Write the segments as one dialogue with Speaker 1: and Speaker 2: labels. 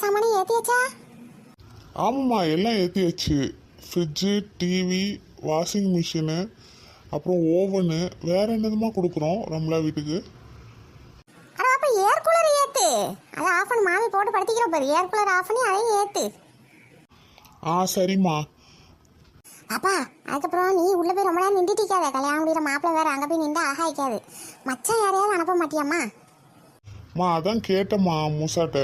Speaker 1: சாமானும் ஏற்றியாச்சா
Speaker 2: ஆமாம்மா எல்லாம் ஏற்றியாச்சு ஃப்ரிட்ஜு டிவி வாஷிங் மிஷினு அப்புறம் ஓவனு வேற என்னதுமா கொடுக்குறோம் ரம்லா வீட்டுக்கு?
Speaker 1: அட அப்போ ஏர் கூலர் ஏற்று அதை ஆஃப் பண்ணி மாமி போட்டு படுத்திக்கிறோம் பாரு. ஏர் கூலர் ஆஃப் பண்ணி அதையும் ஏற்று
Speaker 2: ஆ சரிம்மா.
Speaker 1: அப்பா அதுக்கப்புறம் நீ உள்ள போய் ரொம்ப நேரம் நின்றுட்டிக்காத கல்யாணம் முடிகிற மாப்பிள்ளை வேற அங்கே போய் நின்று ஆகாய்க்காது மச்சான் யாரையாவது அனுப்ப மாட்டியாம்மா?
Speaker 2: மா அதான் கேட்டேம்மா மூசாட்ட.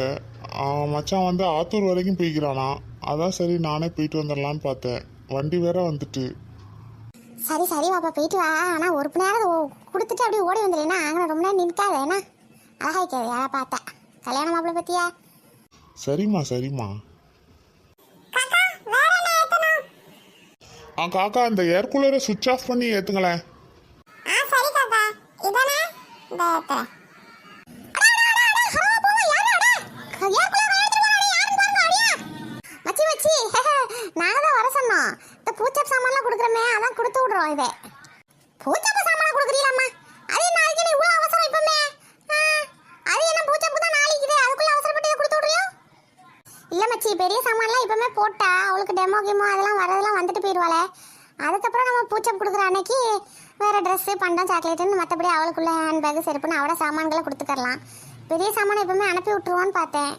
Speaker 2: மச்சான் வந்து ஆத்தூர் வரைக்கும் போய்க்கிறானா? அதான் சரி நானே போயிட்டு வந்துடலான்னு பார்த்தேன். வண்டி வேற வந்துட்டு.
Speaker 1: சரி சரி பாப்பா போயிட்டு வா. ஆனால் ஒரு மணி நேரம் கொடுத்துட்டு அப்படியே ஓடி வந்துடுனா அங்கே ரொம்ப நேரம் நிற்காத என்ன? அழகாய்க்காது யாரை பார்த்தா. கல்யாண மாப்பிள்ளை பற்றியா
Speaker 2: சரிம்மா சரிம்மா. ஆ காக்கா இந்த ஏர் கூலரை சுவிட்ச் ஆஃப் பண்ணி ஏற்றுங்களேன்
Speaker 1: ஆ சரி காக்கா. இதானே? இந்த ஏத்துறேன். மச்சி, மச்சி, நாங்க தான் வர சொன்னோம். இந்த பூச்சப்பு சாமான்லாம் கொடுக்குறோமே, அதான் கொடுத்து விடுறோம் இதை. பூச்சப்பு சாமான்லாம் கொடுக்குறீங்களாம்மா? அது நாளைக்கு அதுக்கு என்ன இவ்வளவு அவசரம் இப்பமே? அது என்ன பூச்சப்பு தான் நாளைக்குது, அதுக்குள்ள அவசரப்பட்டு இதை கொடுத்து விடுறியோ? இல்ல மச்சி பெரிய சாமான்லாம் இப்பவுமே போட்டா அவளுக்கு டெமோ கிமோ அதெல்லாம் வரதெல்லாம் வந்துட்டு போயிடுவாளே அதுக்கப்புறம் நம்ம பூச்சப் கொடுக்குற அன்னைக்கு வேற ட்ரெஸ்ஸு பண்டம் சாக்லேட்டுன்னு மற்றபடி அவளுக்குள்ள ஹேண்ட் செருப்புன்னு அவட சாமான்களை கொடுத்துக்கறலாம் பெரிய சாமான எப்பவுமே அனுப்பி விட்டுருவோன்னு பார்த்தேன்.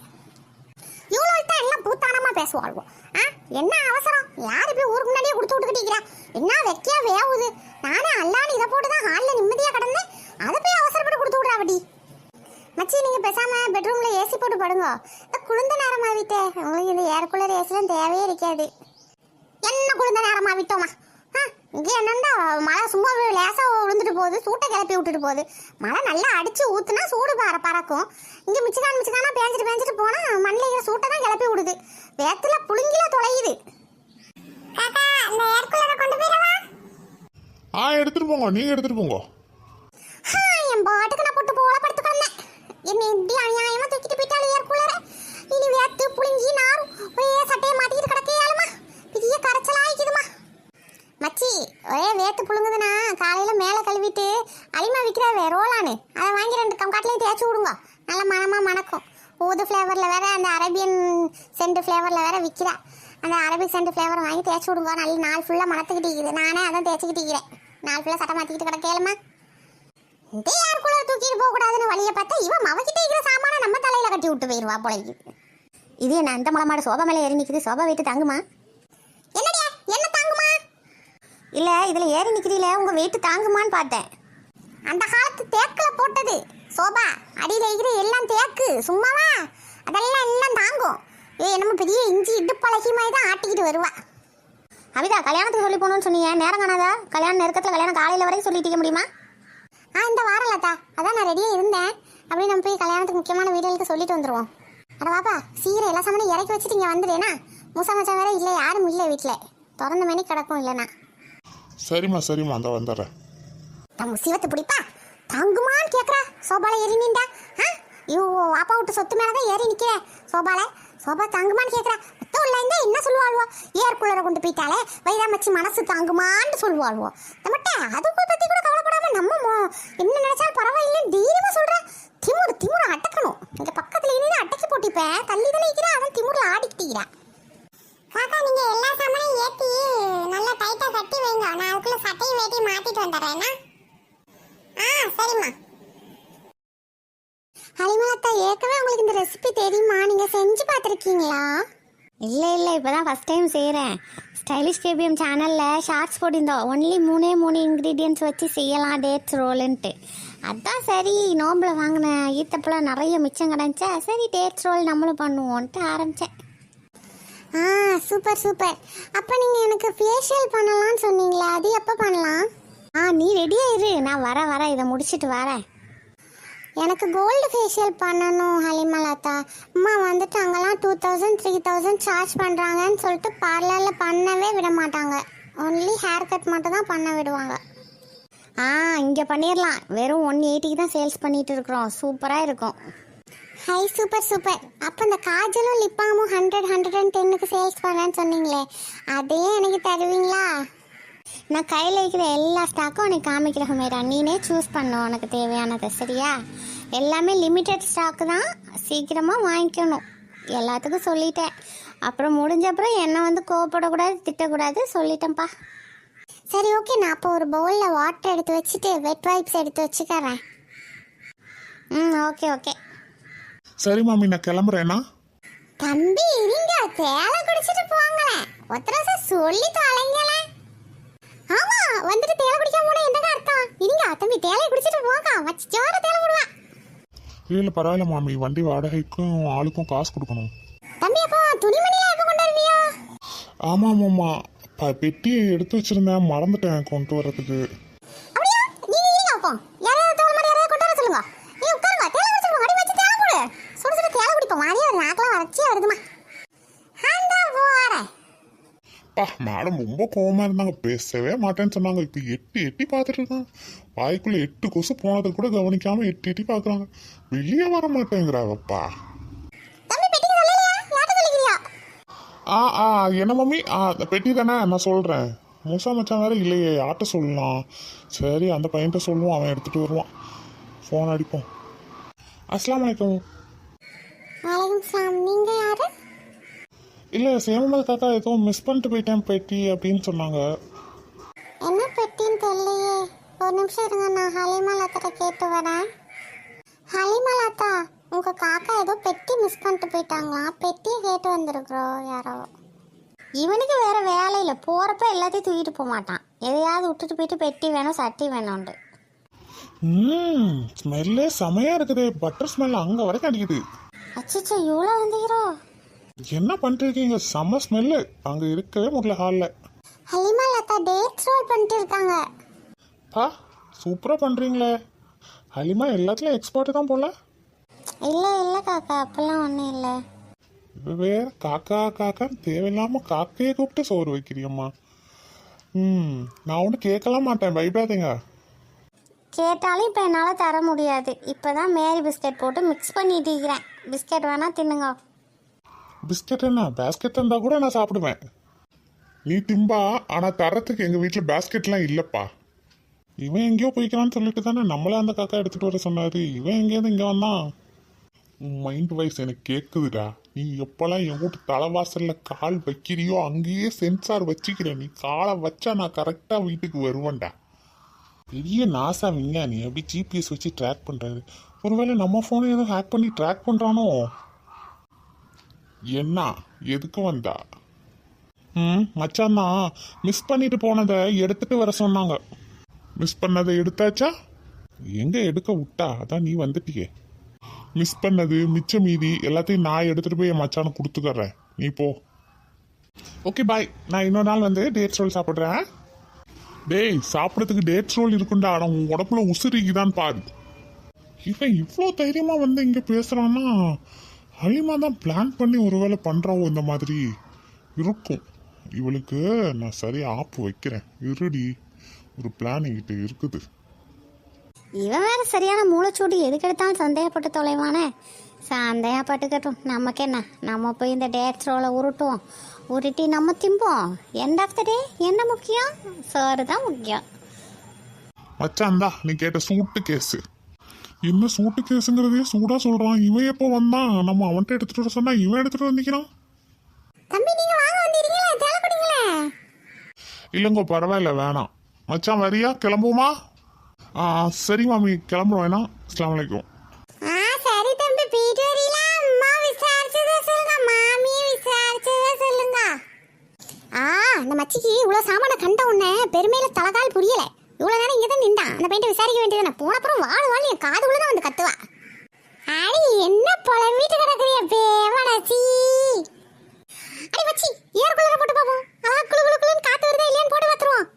Speaker 1: இவ்வளோட்ட எல்லாம் பூத்தானமா பேசுவாள்வோ? ஆ? என்ன அவசரம்? யார் இப்படி ஊருக்கு முன்னாடியே கொடுத்து விட்டுக்கிட்டீங்களா என்ன வெக்கையா வேவுது? நானே அல்லான்னு இதை போட்டு தான் ஹாலில் நிம்மதியாக கிடந்தேன். அதை போய் அவசரப்பட்டு கொடுத்து விட்றாவடி மச்சி நீங்க பேசாமல் பெட்ரூம்ல ஏசி போட்டு படுங்க. குளிர்ந்த நேரமா விட்டே உங்களுக்கு இந்த ஏர் கூலர் ஏசிலாம் தேவையே இருக்காது. என்ன குளிர்ந்த நேரமா விட்டோமா இங்க என்னண்டா மழை சும்மா லேசா விழுந்துட்டு போகுது சூட்டை கிளப்பி விட்டுட்டு போகுது. மழை நல்லா அடிச்சு ஊத்துனா சூடு பற பறக்கும். இங்க மிச்சிக்கான் மிச்சிக்கானா பேஞ்சிட்டு பேஞ்சிட்டு போனா மண்ணில் இருக்கிற சூட்டை தான் கிளப்பி விடுது. வேத்துல புழுங்கில தொலையுது.
Speaker 2: ஆ எடுத்துட்டு போங்க. நீங்கள் எடுத்துட்டு போங்க.
Speaker 1: என் பாட்டுக்கு நான் போட்டு போல படுத்து கிடந்தேன். என்ன இப்படி அநியாயமா தூக்கிட்டு போயிட்டாலும் ஏற்குள்ளார இனி வேத்து புளிங்கி நாரும் ஒரே சட்டையை மாட்டிக்கிட்டு கிடக்கையாலுமா பெரிய கரைச்சலா ஆயிக்குதுமா மச்சி ஒரே வேத்து புழுங்குதுன்னா காலையில மேலே கழுவிட்டு அலிமா விற்கிறாவே ரோலானு அதை வாங்கி ரெண்டு கம்காட்டிலையும் தேய்ச்சி விடுங்க நல்ல மனமா மணக்கும் ஊது ஃப்ளேவரில் வேற அந்த அரேபியன் சென்ட் ஃப்ளேவரில் வேற விற்கிறா அந்த அரபிக் சென்ட் ஃப்ளேவர் வாங்கி தேய்ச்சி விடுங்க நல்ல நாள் ஃபுல்லாக மணத்துக்கிட்டு இருக்குது. நானே அதான் தேய்ச்சிக்கிட்டு இருக்கிறேன். நாள் ஃபுல்லாக சட்டை மாற்றிக்கிட்டு கிடக்கேலம்மா இந்த யார் கூட தூக்கிட்டு போகக்கூடாதுன்னு வழியை வழிய பார்த்தா இவன் அவகிட்ட இருக்கிற சாமான நம்ம தலையில கட்டி விட்டு போயிடுவா போலக்கு இது என்ன அந்த மலமாடு சோபா மேலே ஏறி நிக்குது? சோபா வெயிட்டு தாங்குமா? என்னடியா என்ன தாங்குமா? இல்ல இதுல ஏறி நிற்கிறீல உங்க வெயிட்டு தாங்குமான்னு பார்த்தேன். அந்த காலத்து தேக்கில் போட்டது சோபா. அடியில் இருக்கிற எல்லாம் தேக்கு சும்மாவா? அதெல்லாம் எல்லாம் தாங்கும். ஏ என்னமோ பெரிய இஞ்சி இடுப்பழகி மாதிரி தான் ஆட்டிக்கிட்டு வருவா. அவிதா கல்யாணத்துக்கு சொல்லி போகணும்னு சொன்னீங்க. நேரம் காணாதா? கல்யாண நெருக்கத்தில் கல்யாணம் காலையில் வரைக்கும் சொல்லிட்டு முடியுமா? ஆ இந்த வாரம் லதா. அதான் நான் ரெடியாக இருந்தேன். அப்படியே நம்ம போய் கல்யாணத்துக்கு முக்கியமான வீடுகளுக்கு சொல்லிட்டு வந்துடுவோம் அட பாப்பா சீரை எல்லா சாமானும் இறக்கி வச்சுட்டு இங்கே வந்துடுேனா மூசா மச்சான் வேற இல்லை யாரும் இல்லை வீட்டில் திறந்த மணி கிடக்கும் இல்லைனா
Speaker 2: சரிம்மா சரிம்மா அந்த வந்துடுறேன்.
Speaker 1: நம்ம முசீவத்தை பிடிப்பா? தாங்குமான்னு கேட்குறா சோபால ஏறி நின்றா? ஆ? ஐயோ அப்பா விட்டு சொத்து மேலே தான் ஏறி நிற்கிறேன் சோபால சோபா தாங்குமான்னு கேட்குறா மொத்தம் உள்ள இருந்தா என்ன சொல்லுவாள்வோ? ஏர் கொண்டு போயிட்டாலே வைராமச்சி மனசு தாங்குமான்னு சொல்லுவாள்வோ. நம்மகிட்ட அதுக்கு பற்றி கூட கவலைப்படாம நம்ம என்ன நினைச்சாலும் பரவாயில்லைன்னு தைரியமா சொல்கிறேன் திமுர் திமுரை அட்டக்கணும் இங்கே பக்கத்தில் இருந்து அட்டைக்கு போட்டிப்பேன் தள்ளி தானே இருக்கிறேன் அவன் திமுரில் ஆடிக்கிட்டீங்கிறா காக்கா நீங்க எல்லா சாமானையும் ஏத்தி நல்லா டைட்டா கட்டி வைங்க. நான் அதுக்குள்ள சட்டையும் வேட்டி மாத்திட்டு வந்துடுறேன்னா ஆ சரிம்மா. ஹலிமலத்தா ஏற்கனவே உங்களுக்கு இந்த ரெசிபி தெரியுமா? நீங்க செஞ்சு பார்த்துருக்கீங்களா?
Speaker 3: இல்லை இல்லை இப்போ தான் ஃபஸ்ட் டைம் செய்கிறேன் ஸ்டைலிஷ் கேபிஎம் சேனலில் ஷார்ட்ஸ் போட்டிருந்தோம். ஒன்லி மூணே மூணு இன்க்ரீடியன்ஸ் வச்சு செய்யலாம் டேட்ஸ் ரோலுன்ட்டு அதான் சரி நோம்பில் வாங்கின ஈத்தப்பழம் நிறைய மிச்சம் கிடந்துச்சா? சரி டேட்ஸ் ரோல் நம்மளும் பண்ணுவோன்ட்டு ஆரம்பித்தேன்
Speaker 1: ஆ சூப்பர் சூப்பர். அப்போ நீங்க எனக்கு ஃபேஷியல் பண்ணலாம்னு சொன்னீங்களா அது எப்போ பண்ணலாம்?
Speaker 3: ஆ நீ ரெடியாக இரு. நான் வரேன் வரேன் இதை முடிச்சிட்டு வரேன்.
Speaker 1: எனக்கு கோல்டு ஃபேஷியல் பண்ணணும் ஹலிமலாத்தா. அம்மா வந்துட்டு அங்கெல்லாம் two thousand three thousand charge பண்ணுறாங்கன்னு சொல்லிட்டு பார்லரில் பண்ணவே விட மாட்டாங்க. ஒன்லி ஹேர் கட் மட்டும் தான் பண்ண விடுவாங்க.
Speaker 3: ஆ இங்கே பண்ணிடலாம் வெறும் ஒன் எயிட்டிக்கு தான் சேல்ஸ் பண்ணிகிட்டு இருக்கிறோம். சூப்பராக இருக்கும்.
Speaker 1: ஹை சூப்பர் சூப்பர் அப்போ இந்த காஜலும் லிப்பாமும் ஹண்ட்ரட் ஹண்ட்ரட் அண்ட் டென்னுக்கு சேல்ஸ் பண்ணேன்னு சொன்னீங்களே. அதையும் எனக்கு தருவீங்களா?
Speaker 3: நான் கையில் இருக்கிற எல்லா ஸ்டாக்கும் உனக்கு காமிக்கிற ஹுமேரா. நீனே சூஸ் பண்ண உனக்கு தேவையானது சரியா? எல்லாமே லிமிட்டட் ஸ்டாக்கு தான். சீக்கிரமாக வாங்கிக்கணும். எல்லாத்துக்கும் சொல்லிட்டேன். அப்புறம் முடிஞ்ச அப்புறம் என்னை வந்து கோவப்படக்கூடாது திட்டக்கூடாது சொல்லிட்டேன்ப்பா.
Speaker 1: சரி ஓகே நான் அப்போ ஒரு பவுலில் வாட்டர் எடுத்து வச்சுட்டு வெட் வைப்ஸ் எடுத்து வச்சுக்கறேன்.
Speaker 3: ம் ஓகே ஓகே
Speaker 2: சரி மாமி நான் கிளம்புறேன்னா
Speaker 1: தம்பி இருங்க தேலை குடிச்சிட்டு போங்களேன். ஒத்தரச சொல்லி தொலைங்களேன். ஆமா வந்துட்டு தேலை குடிக்காம போனா என்னங்க அர்த்தம்? இருங்க தம்பி தேலை குடிச்சிட்டு போங்க. வச்சு ஜோர தேலை விடுவா
Speaker 2: இல்லை பரவாயில்ல மாமி. வண்டி வாடகைக்கும் ஆளுக்கும் காசு கொடுக்கணும்.
Speaker 1: தம்பி அப்போ துணிமணிலாம் எப்போ கொண்டு வருவியோ?
Speaker 2: ஆமாம் ஆமாம்மா ப பெட்டியை எடுத்து வச்சிருந்தேன். மறந்துட்டேன் கொண்டு வரதுக்கு
Speaker 1: அப்படியா? நீங்க இருங்க அப்போ யாராவது தோல் மாதிரி யாராவது கொண்டு வர சொல்லுங்க நீ உட்காருங்க தேலை குடிச்சிட்டு அடி வச்சு தேலை போடு சுடு சுடு தேலை குடிப்போம் மாதிரியே ஒரு நாக்கெல்லாம் வறட்சி வருதுமா அந்த போறேன்
Speaker 2: பா மேடம் ரொம்ப கோவமா இருந்தாங்க. பேசவே மாட்டேன்னு சொன்னாங்க. இப்போ எட்டி எட்டி பார்த்துட்டு இருக்காங்க. வாய்க்குள்ள எட்டு கொசு போனதை கூட கவனிக்காம எட்டி எட்டி பார்க்குறாங்க. வெளியே வர மாட்டேங்கிறாங்கப்பா ஆ ஆ என்ன மம்மி? ஆ பெட்டி தானே? நான் சொல்கிறேன் மூசா மச்சான் வேற இல்லையே. யார்கிட்ட சொல்லலாம்? சரி அந்த பையன்கிட்ட சொல்லுவோம். அவன் எடுத்துகிட்டு வருவான். ஃபோன் அடிப்போம். அஸ்லாம் வலைக்கம்
Speaker 1: வலைக்கம் சலாம். நீங்க யாரு?
Speaker 2: இல்லை சேமமது காக்கா ஏதோ மிஸ் பண்ணிட்டு போயிட்டேன் பெட்டி அப்படின்னு சொன்னாங்க.
Speaker 1: என்ன பெட்டின்னு தெரியலையே. ஒரு நிமிஷம் இருங்க நான் ஹலிமா லத்தாட்ட கேட்டு வரேன். ஹலிமா உங்க காக்கா ஏதோ பெட்டி மிஸ் பண்ணிட்டு போயிட்டாங்களாம் பெட்டியை கேட்டு வந்திருக்கிறோம் யாரோ.
Speaker 3: இவனுக்கு வேற வேலை இல்லை. போகிறப்ப எல்லாத்தையும் தூக்கிட்டு போக மாட்டான். எதையாவது விட்டுட்டு போயிட்டு பெட்டி வேணும் சட்டி வேணும்ண்டு
Speaker 2: ம் ஸ்மெல்லே செமையாக இருக்குதே. பட்டர் ஸ்மெல் அங்கே வரைக்கும் அடிக்குது.
Speaker 3: அச்சச்சோ இவ்வளோ வந்துக்கிறோ
Speaker 2: என்ன பண்ணிட்டு இருக்கீங்க செம்ம ஸ்மெல்லு அங்கே இருக்கவே முடியல ஹாலில்
Speaker 1: ஹலிமா லதா டேட்ஸ் ரோல் பண்ணிட்டு இருக்காங்க.
Speaker 2: பா சூப்பராக பண்ணுறீங்களே ஹலிமா எல்லாத்துலேயும் எக்ஸ்பர்ட் தான் போல.
Speaker 3: இல்லை இல்லை காக்கா அப்பெல்லாம் ஒன்றும் இல்லை.
Speaker 2: வேற காக்கா காக்கான்னு தேவையில்லாமல் காக்கையே கூப்பிட்டு சோறு வைக்கிறியம்மா. ம் நான் ஒன்றும் கேட்கலாம் மாட்டேன். பயப்படாதீங்க.
Speaker 3: கேட்டாலும் இப்போ என்னால் தர முடியாது. இப்போ தான் மேரி பிஸ்கட் போட்டு மிக்ஸ் பண்ணிட்டு இருக்கிறேன். பிஸ்கட் வேணா தின்னுங்க.
Speaker 2: பிஸ்கட் என்ன? பேஸ்கெட் இருந்தால் கூட நான் சாப்பிடுவேன். நீ திம்பா ஆனால் தரத்துக்கு எங்கள் வீட்டில் பேஸ்கெட்லாம் இல்லைப்பா. இவன் எங்கேயோ போய்க்கிறான்னு சொல்லிட்டு தானே நம்மளே அந்த காக்கா எடுத்துகிட்டு வர சொன்னாரு. இவன் எங்கேயிருந்து இங்கே வந்தான். மைண்ட் வைஸ் எனக்கு கேட்குதுடா நீ எப்போல்லாம் என் வீட்டு தலைவாசலில் கால் வைக்கிறியோ அங்கேயே சென்சார் வச்சுக்கிற. நீ காலை வச்சா நான் கரெக்டாக வீட்டுக்கு வருவேன்டா. பெரிய நாசா விஞ்ஞானி அப்படி ஜிபிஎஸ் வச்சு ட்ராக் பண்ணுறாரு ஒருவேளை நம்ம ஃபோனை எதுவும் ஹேக் பண்ணி ட்ராக் பண்ணுறானோ என்ன? எதுக்கு வந்தா? ம்? மச்சான் தான் மிஸ் பண்ணிட்டு போனதை எடுத்துட்டு வர சொன்னாங்க. மிஸ் பண்ணதை எடுத்தாச்சா? எங்க எடுக்க விட்டா? அதான் நீ வந்துட்டியே. மிஸ் பண்ணது மிச்ச மீதி எல்லாத்தையும் நான் எடுத்துட்டு போய் என் மச்சானுக்கு கொடுத்துக்கறேன். நீ போ. ஓகே பாய் நான் இன்னொரு நாள் வந்து டேட் ரோல் சாப்பிட்றேன் டேய் சாப்பிட்றதுக்கு டேட் ரோல் இருக்குண்டா. ஆனால் உன் உடம்புல உசுரிக்குதான் பாரு. இவன் இவ்வளோ தைரியமாக வந்து இங்கே பேசுகிறான்னா ஹலிமா தான் பிளான் பண்ணி ஒருவேளை பண்ணுறாவோ இந்த மாதிரி. இருக்கும். இவளுக்கு நான் சரியா ஆப்பு வைக்கிறேன். இருடி. ஒரு பிளான் என்கிட்ட இருக்குது.
Speaker 3: இவன் வேற சரியான மூளைச்சூடு எதுக்கு எடுத்தாலும் சந்தேகப்பட்டு தொலைவானே. சந்தேகப்பட்டுக்கட்டும். நமக்கு என்ன? நம்ம போய் இந்த டேட்ஸ் ரோலை உருட்டுவோம். உருட்டி நம்ம திம்போம். எண்ட் ஆஃப் த டே என்ன முக்கியம்? சோறு தான் முக்கியம்.
Speaker 2: மச்சான் நீ கேட்ட சூட்டு கேஸு என்ன சூட்டு கேஸுங்கிறதே சூடா சொல்றான். இவன் எப்போ வந்தான்? நம்ம அவன்கிட்ட எடுத்துட்டு வர சொன்னா இவன் எடுத்துட்டு வந்திக்கிறான்
Speaker 1: தம்பி நீங்க வாங்க வந்திருக்கீங்களா? தேலை குடிங்களே
Speaker 2: இல்லைங்கோ பரவாயில்ல வேணாம். மச்சான் வரியா? கிளம்புவோமா? ஆ சரி மாமி. கிளம்புறோம். வேணா. அஸ்லாம் வலைக்கும்
Speaker 1: ஆ சரி தம்பி. போயிட்டு வரீங்களா அம்மா விசாரிச்சதா சொல்லுங்க. மாமியை விசாரிச்சதா சொல்லுங்க. ஆ அந்த மச்சிக்கு இவ்வளவு சாமான கண்ட உடனே பெருமையில தலகால் புரியல. இவ்வளவு நேரம் இங்க தான் நின்றான். அந்த பையன் விசாரிக்க வேண்டியதானே போன அப்புறம் வாழ் வாழ் என் காதுக்குள்ள தான் வந்து கத்துவா அடி என்ன புலம்பிட்டு கிடக்குறிய பேவனசி அடி மச்சி ஏர் குளிர போட்டு பாப்போம் அழகா குளு குளு குளுன்னு காத்து வருதா இல்லையான்னு போட்டு பார்த்துருவோம்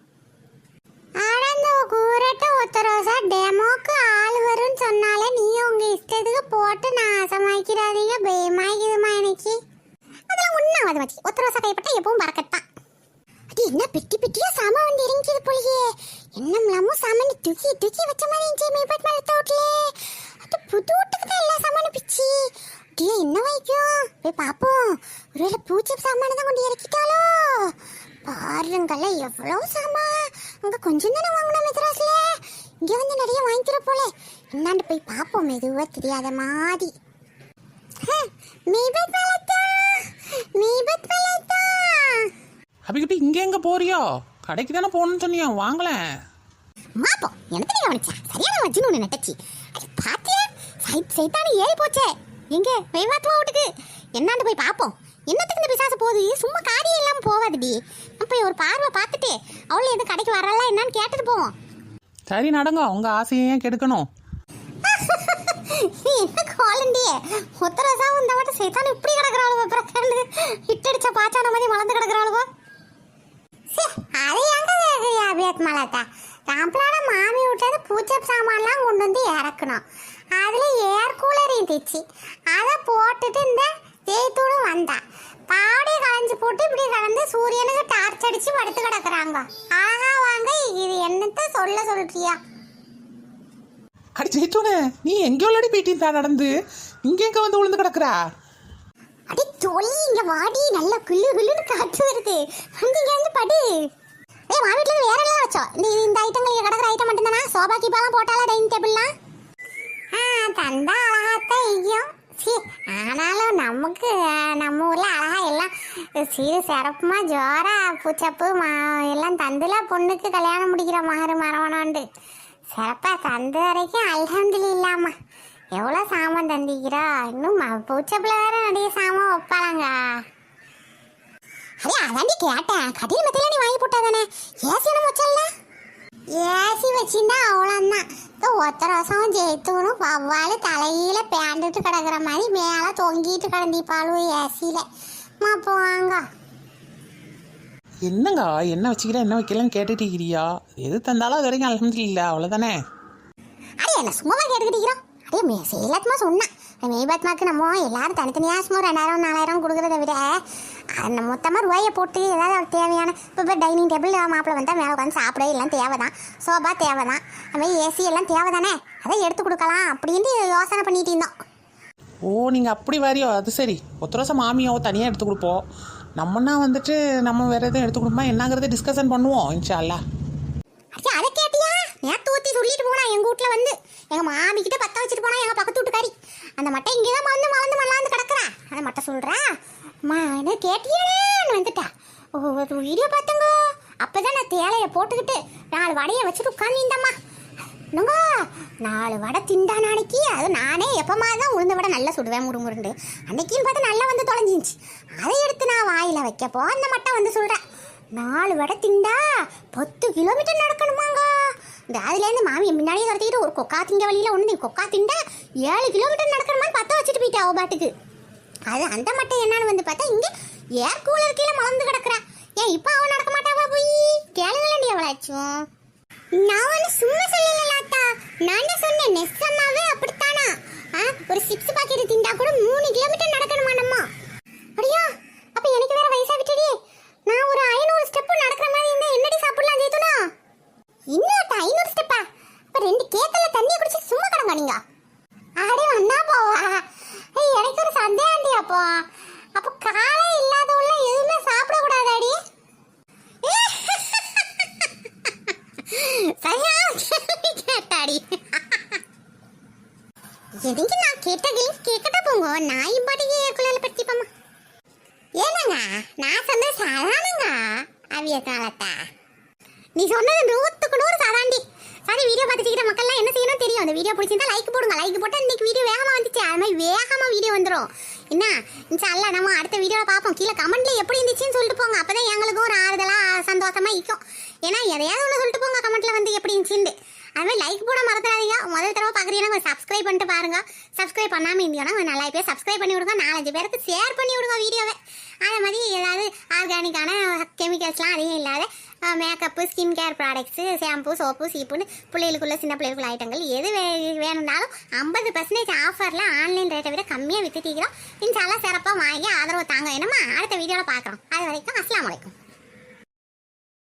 Speaker 1: ஆனந்த கூரட்ட ஒத்தரோசா டெமோக்கு ஆள் வரும்னு சொன்னாலே நீ உங்க இஷ்டத்துக்கு போட்டு நாசமாக்கிறாதீங்க பயமாக்குதுமா எனக்கு அதெல்லாம் ஒன்றாவது மச்சி ஒத்தரோசா கைப்பட்டா எப்பவும் அது என்ன பெட்டி பெட்டியா சாமா வந்து இறங்கிது போலயே. என்னம்லாமோ சாமான் தூக்கி தூக்கி வச்ச மாதிரி இருந்துச்சு மேப்பாட் மேல தோட்டலே அது புது வீட்டுக்கு தான் எல்லா சாமானும் பிச்சு. அப்படியே என்ன வைக்கும் போய் பாப்போம் ஒருவேளை பூச்சி சாமான தான் கொண்டு இறக்கிட்டாலோ பாருங்கல்ல எவ்வளவு சாமா அங்க கொஞ்சம் தானே வாங்கினோம் மெத்ராஸ்ல. இங்க வந்து நிறைய வாங்கிக்கிற போல. என்னாண்டு போய் பார்ப்போம். மெதுவா தெரியாத மாதிரி. மீபத் மலத்தா மீபத் மலத்தா
Speaker 4: அபிகிட்ட இங்கே எங்கே போறியோ? கடைக்கு தானே போகணும்னு சொன்னியா? வாங்களேன்
Speaker 1: மாப்போம் எனக்கு நீ கவனிச்சா? சரியான வச்சுன்னு ஒன்று நட்டச்சி. பாத்தியா? சை சைத்தானு ஏறி போச்சே. எங்க? வைவாத்துவா வீட்டுக்கு? என்னான்னு போய் பார்ப்போம் என்னத்துக்கு இந்த பிசாசு போகுது? சும்மா காரியம் இல்லாமல் போவாதுடி. நம்ம போய் ஒரு பார்வை பார்த்துட்டு அவளும் எதுவும் கடைக்கு வரலாம் என்னன்னு கேட்டுட்டு போவோம்.
Speaker 4: சரி நடங்க. உங்கள் ஆசையை ஏன் கெடுக்கணும்?
Speaker 1: என்ன குவாலண்டியே ஒத்தரசாவும் இந்த மட்டும் சைத்தான் இப்படி கிடக்குறாளுவோ? பிரக்கண்டு இட்டடிச்ச பாச்சான மாதிரி வளர்ந்து கிடக்குறாளுவோ? அது எங்க அபியத் மலத்தா? ராம்பளோட மாமி விட்டது பூஜை சாமான்லாம் கொண்டு வந்து இறக்கணும். அதுல ஏர் கூலர் இருந்துச்சு. அதை போட்டுட்டு இந்த ஜெய்தூளும் வந்தா. பாடி களைஞ்சு போட்டு இப்படி கலந்து சூரியனுக்கு டார்ச் அடிச்சு படுத்து கிடக்குறாங்க. ஆஹா வாங்க இது என்னத்த சொல்ல சொல்றியா?
Speaker 4: அடி ஜெயிச்சோனே நீ எங்கே உள்ளடி போயிட்டீங்க நடந்து. இங்கே எங்கே வந்து விழுந்து கிடக்குறா?
Speaker 1: அடி தோழி இங்க வாடி நல்ல குள்ளு குள்ளுன்னு காற்று வருது. வந்து இங்க வந்து படு. ஏய் மா வீட்ல வேற எல்லாம் வச்சோம் இந்த இந்த ஐட்டங்கள் இங்க கிடக்குற ஐட்டம் மட்டும் தானா சோபா கீப்பாலாம் போட்டாலா டைனிங் டேபிள்லாம் ஆ தந்தா அழகாத்தான் ஐயும் சீ ஆனாலும் நமக்கு நம்ம ஊர்ல அழகா எல்லாம் சீரு சிறப்புமா ஜோரா பூச்சப்பு மா எல்லாம் தந்துல பொண்ணுக்கு கல்யாணம் முடிக்கிற மகரு மரவனாண்டு சிறப்பா தந்து வரைக்கும் அல்ஹம்துலில்லாமா எவ்வளோ சாமான் தந்திக்கிறா இன்னும் ம- பூச்சப்பில் வேற நிறைய சாமான் வைப்பாளாங்க. அதே அதாண்டி கேட்டேன். கட்டில் மெத்தையில நீ வாங்கி போட்டாதானே? ஏசி ஒன்றும் வச்சல ஏசி வச்சிருந்தா அவ்வளோதான் இப்போ ஒத்த ரசம் ஜெயித்தூனும் வவ்வாலு தலையில பேண்டுட்டு கிடக்குற மாதிரி மேலே தொங்கிட்டு கிடந்திப்பாளும் ஏசியில். அப்போ வாங்க.
Speaker 4: என்னங்க என்ன வச்சுக்கிறேன் என்ன வைக்கலன்னு கேட்டுட்டு இருக்கிறியா? எது தந்தாலும் அது வரைக்கும் அலமதுல்ல அவ்வளோதானே
Speaker 1: அடே என்ன சும்மாவா கேட்டுக்கிட்டீங்களா அடே மே சேலத்துமா சொன்னேன். மேபாத்மாக்கு நம்ம எல்லாரும் தனித்தனியாக சும்மா ரெண்டாயிரம் நாலாயிரம் கொடுக்குறத விட அந்த மொத்தமாக ரூபாயை போட்டு ஏதாவது அவளுக்கு தேவையான இப்போ இப்போ டைனிங் டேபிள் மாப்பிள்ளை வந்தால் மேலே உட்காந்து சாப்பிட எல்லாம் தேவை தான் சோபா தேவை தான் அதுமாதிரி ஏசி எல்லாம் தேவை தானே அதை எடுத்து கொடுக்கலாம் அப்படின்ட்டு யோசனை பண்ணிட்டு இருந்தோம்.
Speaker 4: ஓ நீங்கள் அப்படி வாரியோ? அது சரி. ஒத்தரோசம் மாமியோ தனியாக எடுத்து கொடுப்போம். நம்மனா வந்துட்டு நம்ம வேறு எதுவும் எடுத்து கொடுப்போமா? என்னங்கிறத டிஸ்கஷன் பண்ணுவோம் இன்ஷா
Speaker 1: அல்லா நேற்று ஊற்றி சொல்லிட்டு போனா எங்கள் வீட்டில் வந்து. எங்கள் மாமி கிட்ட பத்த வச்சுட்டு போனா எங்கள் பக்கத்து வீட்டுக்காரி. அந்த மட்டை இங்கே தான் வந்து மலர்ந்து மல்லாந்து கிடக்குறா. அந்த மட்டை சொல்கிறா அம்மா என்ன கேட்டியான்னு வந்துட்டா. ஓ ஒரு வீடியோ பார்த்தங்க. அப்போ தான் நான் தேலையை போட்டுக்கிட்டு நாலு வடையை வச்சுட்டு உட்காந்துருந்தம்மா என்னங்க நாலு வடை திண்டா நாளைக்கு? அது நானே எப்பமா தான் உளுந்த வடை நல்லா சுடுவேன் முருங்குருண்டு அன்னைக்குன்னு பார்த்து நல்லா வந்து தொலைஞ்சிச்சு அதை எடுத்து நான் வாயில் வைக்கப்போ அந்த மட்டை வந்து சொல்கிறேன் நாலு வடை திண்டா பத்து கிலோமீட்டர் நடக்கணுமாங்க. இந்த அதுலேருந்து மாமி முன்னாடியே துரத்திக்கிட்டு ஒரு கொக்கா திங்க வழியில் ஒன்று கொக்கா திண்டா ஏழு கிலோமீட்டர் நடக்கணுமான்னு பத்த வச்சுட்டு போயிட்டா அவ பாட்டுக்கு. அது அந்த மட்டை என்னன்னு வந்து பார்த்தா இங்கே ஏர் கூலர் கீழே மலர்ந்து கிடக்குறா. ஏன் இப்போ அவன் நடக்க மாட்டாவா போய்? கேளுங்களேண்டி எவ்வளாச்சும் நான் ஒன்று சும்மா சொல்லல லாத்தா. நான் என்ன சொன்னேன் அம்மாவே அப்படித்தானா? ஆ, ஒரு சிப்ஸ் பாக்கெட் திண்டா கூட மூணு கிலோமீட்டர் நடக்கணும் நம்ம அடியா அப்ப எனக்கு வேற வயசா விட்டுடி நான் ஒரு ஐநூறு ஸ்டெப் நடக்கிற மாதிரி இருந்தா என்னடி சாப்பிடலாம் ஜெயித்துனா இன்னும் ஐநூறு ஸ்டெப்பா அப்ப ரெண்டு கேக்கல தண்ணியை குடிச்சு சும்மா கிடங்க நீங்க அடி வந்தா போவா ஏய், எனக்கு ஒரு சந்தேகம்டி அப்போ அப்போ காலை இல்லாதவள்ள எதுவுமே சாப்பிடக்கூடாதாடி சரியா கேள்வி கேட்டாடி எதுக்கு நான் கேட்ட கேள்வி போங்க. நான் இப்பாட்டிக்கு ஏற்குள்ள படுத்திப்போமா ஏனங்க நான் சொன்ன சாதாரணங்க அவிய காலத்தா. நீ சொன்னது நூத்துக்கு நூறு சாதாண்டி சாரி வீடியோ பார்த்துட்டு மக்கள்லாம் என்ன செய்யணும் தெரியும். அந்த வீடியோ பிடிச்சிருந்தா லைக் போடுங்க. லைக் போட்டால் இன்னைக்கு வீடியோ வேகமாக வந்துச்சு. அது மாதிரி வேகமாக வீடியோ வந்துடும் என்ன? இன்ஷால்லா நம்ம அடுத்த வீடியோவில் பார்ப்போம். கீழே கமெண்ட்ல எப்படி இருந்துச்சுன்னு சொல்லிட்டு போங்க. அப்போ தான் எங்களுக்கும் ஒரு ஆறுதலாக சந்தோஷமாக இருக்கும். ஏன்னா எதையாவது ஒன்று சொல்லிட்டு போங்க. கமெண்ட்ல வந்து எப்படி இருந்துச்சுன்னு. அதுமாதிரி லைக் போட மறந்துடாதீங்க. முதல் தடவை பார்க்குறீங்கன்னா கொஞ்சம் சப்ஸ்கிரைப் பண்ணிட்டு பாருங்க. சப்ஸ்கிரைப் பண்ணாமல் இருந்தீங்கன்னா கொஞ்சம் நல்லா பேர் சப்ஸ்கிரைப் பண்ணி விடுங்க. நாலஞ்சு பேருக்கு ஷேர் பண்ணி விடுங்க வீடியோவை அதே மாதிரி ஏதாவது ஆர்கானிக்கான கெமிக்கல்ஸ்லாம் அதிகம் இல்லாத makeup skin care products shampoo soap சீப்புன்னு பிள்ளைகளுக்குள்ள சின்ன பிள்ளைகளுக்குள்ள ஐட்டங்கள் எது வே வேணும்னாலும் ஐம்பது பர்சன்டேஜ் ஆஃபரில் ஆன்லைன் ரேட்டை விட கம்மியாக வித்துட்டீங்களோ இன்ஷால்லாம் சிறப்பாக வாங்கி ஆதரவு தாங்க என்னமா அடுத்த வீடியோவில் பார்க்குறோம் அது வரைக்கும் அஸ்லாம் வலைக்கும்